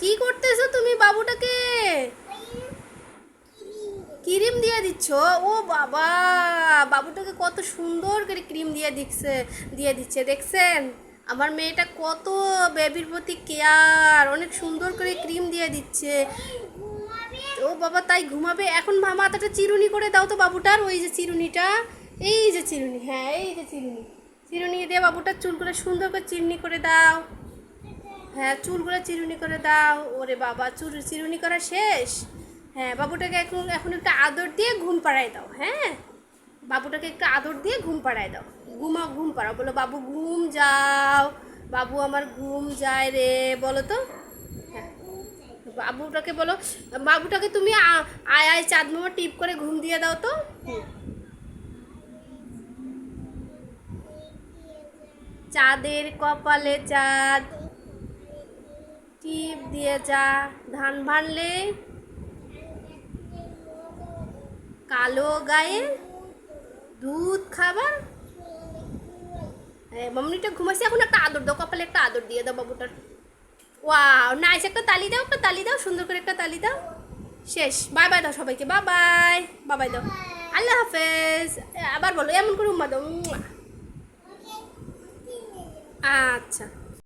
কি করতেছো তুমি বাবুটাকে? ক্রিম দিয়ে দিচ্ছ? ও বাবা, বাবুটাকে কত সুন্দর করে ক্রিম দিয়ে দিচ্ছে দিয়ে দিচ্ছে, দেখছেন? আমার মেয়েটা কত বেবির প্রতি কেয়ার অনেক সুন্দর করে ক্রিম দিয়ে দিচ্ছে। ও বাবা, তাই ঘুমাবে? এখন মাথাটা চিরুনি করে দাও তো বাবুটার, ওই যে চিরুনিটা। এই যে চিরুনি হ্যাঁ এই যে চিরুনি। চিরুনি দিয়ে বাবুটার চুলগুলো সুন্দর করে চিরুনি করে দাও। হ্যাঁ চুলগুলো চিরুনি করে দাও। ওরে বাবা, চুল চিরুনি করা শেষ? হ্যাঁ বাবুটাকে এখন এখন একটু আদর দিয়ে ঘুম পাড়ায় দাও হ্যাঁ? বাবুটাকে একটু আদর দিয়ে ঘুম পাড়ায় দাও। ঘুমা, ঘুম পাড়াও। বলো, বাবু, ঘুম যাও। বাবু আমার ঘুম যায় রে। বলো তো। হ্যাঁ। বাবুটাকে বলো, বাবুটাকে তুমি আয় আয়, চাঁদ মামা টিপ করে ঘুম দিয়ে দাও তো। চাঁদের কপালে চাঁদ। টিপ দিয়ে যা, ধান ভানলে কালো গায়ে দুধ খাবার? হ্যাঁ মামনিটা ঘুমাইছে, এখন একটা আদর দাও, কপালে একটা আদর দিয়ে দাও বাবুটার। ওয়াও, নাইস, একটা তালি দাও, একটা তালি দাও, সুন্দর করে একটা তালি দাও। শেষ বাই বাই দাও সবাইকে বাই বাই বাই বাই দাও। আল্লাহ হাফেজ আবার বলো, এমন করে উম্মা দাও। আচ্ছা।